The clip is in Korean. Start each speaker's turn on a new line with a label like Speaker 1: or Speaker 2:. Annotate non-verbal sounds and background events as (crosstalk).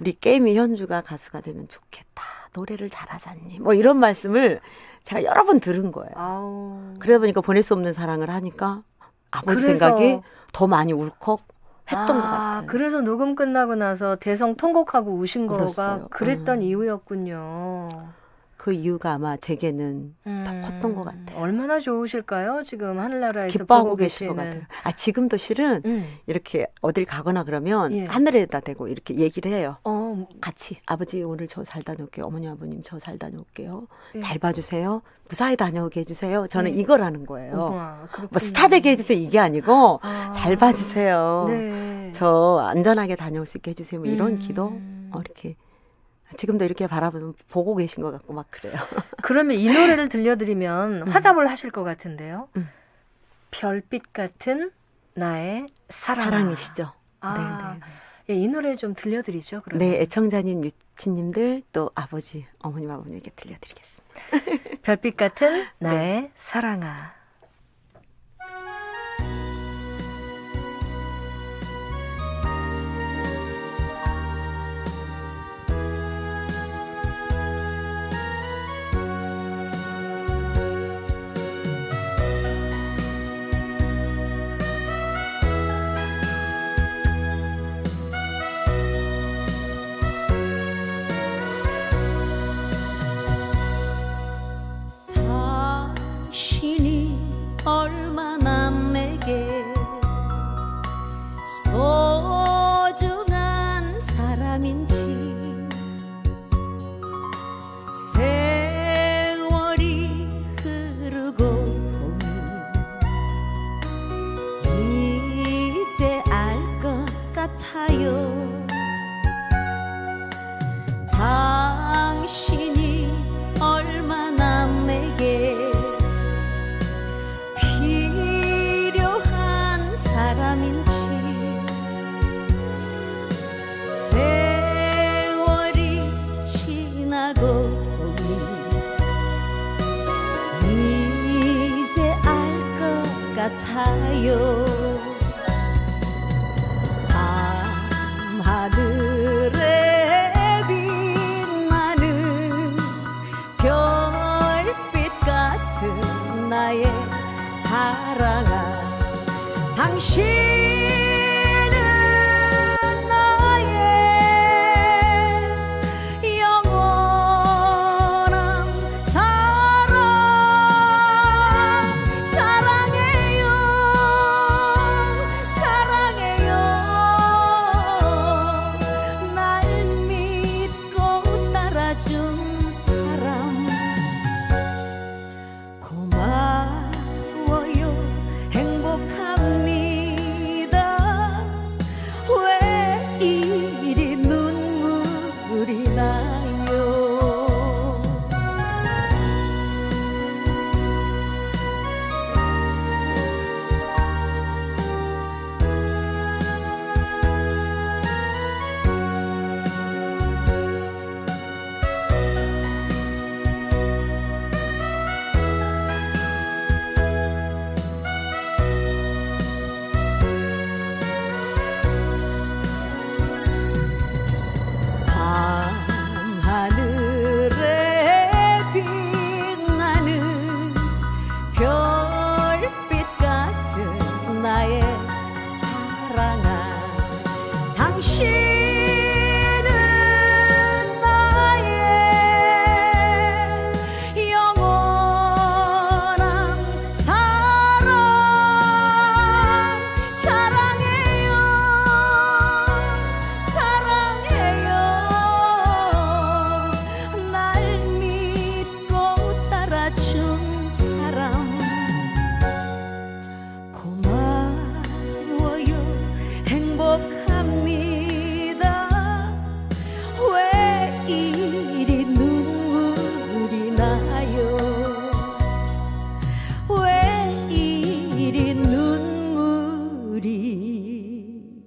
Speaker 1: 우리 게임이 현주가 가수가 되면 좋겠다. 노래를 잘하잖니. 뭐 이런 말씀을 제가 여러 번 들은 거예요.
Speaker 2: 아우.
Speaker 1: 그러다 보니까 보낼 수 없는 사랑을 하니까 아버지
Speaker 2: 그래서-
Speaker 1: 생각이 더 많이 울컥 했던 것
Speaker 2: 아,
Speaker 1: 같아요.
Speaker 2: 그래서 녹음 끝나고 나서 대성 통곡하고 우신 거가
Speaker 1: 울었어요.
Speaker 2: 그랬던
Speaker 1: 음.
Speaker 2: 이유였군요.
Speaker 1: 그 이유가 아마 제게는
Speaker 2: 음,
Speaker 1: 더 컸던 것 같아요.
Speaker 2: 얼마나 좋으실까요? 지금 하늘나라에서
Speaker 1: 기뻐하고 계신 것. 같아요. 아 지금도 실은
Speaker 2: 음.
Speaker 1: 이렇게 어딜 가거나 그러면
Speaker 2: 예.
Speaker 1: 하늘에다 대고 이렇게 얘기를 해요.
Speaker 2: 어,
Speaker 1: 같이 아버지 오늘 저 잘 다녀올게요. 어머니 아버님 저 잘 다녀올게요.
Speaker 2: 예.
Speaker 1: 잘 봐주세요. 무사히 다녀오게 해주세요. 저는
Speaker 2: 예.
Speaker 1: 이걸 하는 거예요.
Speaker 2: 우와.
Speaker 1: 뭐 스타 되게 해주세요 이게 아니고
Speaker 2: 아,
Speaker 1: 잘 봐주세요.
Speaker 2: 네.
Speaker 1: 저 안전하게 다녀올 수 있게 해주세요. 뭐 이런
Speaker 2: 음.
Speaker 1: 기도 어, 이렇게 지금도 이렇게 바라보면 보고 계신 것 같고 막 그래요. (laughs)
Speaker 2: 그러면 이 노래를 들려드리면 화답을 하실 것 같은데요.
Speaker 1: 음.
Speaker 2: 별빛 같은 나의 사랑.
Speaker 1: 사랑이시죠.
Speaker 2: 아,
Speaker 1: 네, 네,
Speaker 2: 예, 이 노래 좀 들려드리죠. 그러면.
Speaker 1: 네. 네, 애청자님 유치님들 또 아버지 어머님 아버님에게 들려드리겠습니다. (laughs)
Speaker 2: 별빛 같은
Speaker 1: 네.
Speaker 2: 나의 사랑아.
Speaker 1: 당신이 얼마나 내게 필요한 사람인지. 세월이 지나고 보니 이제 알 것 같아요 당신 night. 그리나요.